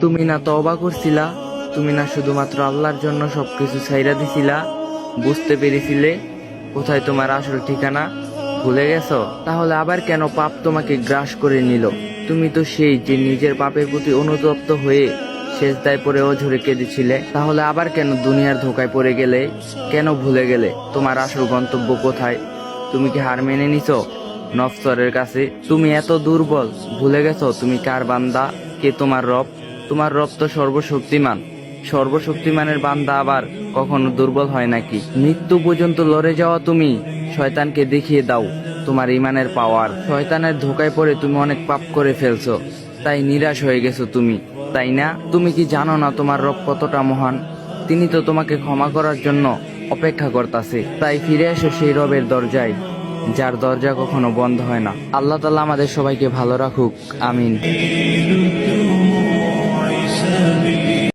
তুমি না তওবা করছিলা, তুমি না শুধুমাত্র আল্লাহর জন্য সবকিছু ছাইরা দিছিলা, বুঝতে পেরেছিলে কোথায় তোমার আসল ঠিকানা? ভুলে গেছো? তাহলে আবার কেন পাপ তোমাকে গ্রাস করে নিল? তুমি তো সেই যে নিজের পাপের প্রতি অনুতপ্ত হয়ে শেষ দায় পরে অঝরে কেঁদেছিলে, তাহলে আবার কেন দুনিয়ার ধোকায় পড়ে গেলে? কেন ভুলে গেলে? তোমার আসল গন্তব্য কোথায়? তুমি কি হার মেনে নিছ? নফসরের কাছে তুমি এত দুর্বল, ভুলে গেছো? তুমি কার বান্দা? কে তোমার রব? তোমার রব তো সর্বশক্তিমান। সর্বশক্তিমানের বান্দা আবার কখনো দুর্বল হয় নাকি? মৃত্যু পর্যন্ত লড়ে যাওয়া তুমি, শয়তানকে দেখিয়ে দাও, তোমার ইমানের পাওয়ার শয়তানের ধোকায় পড়ে তুমি অনেক পাপ করে ফেলছো, তাই নিরাশ হয়ে গেছো তুমি। তাই না? তুমি কি জানো না তোমার রব কতটা মহান? তিনি তো তোমাকে ক্ষমা করার জন্য অপেক্ষা করতেছে। তাই ফিরে এসো সেই রবের দরজায়, যার দরজা কখনো বন্ধ হয় না। আল্লাহ তালা আমাদের সবাইকে ভালো রাখুক, আমিন।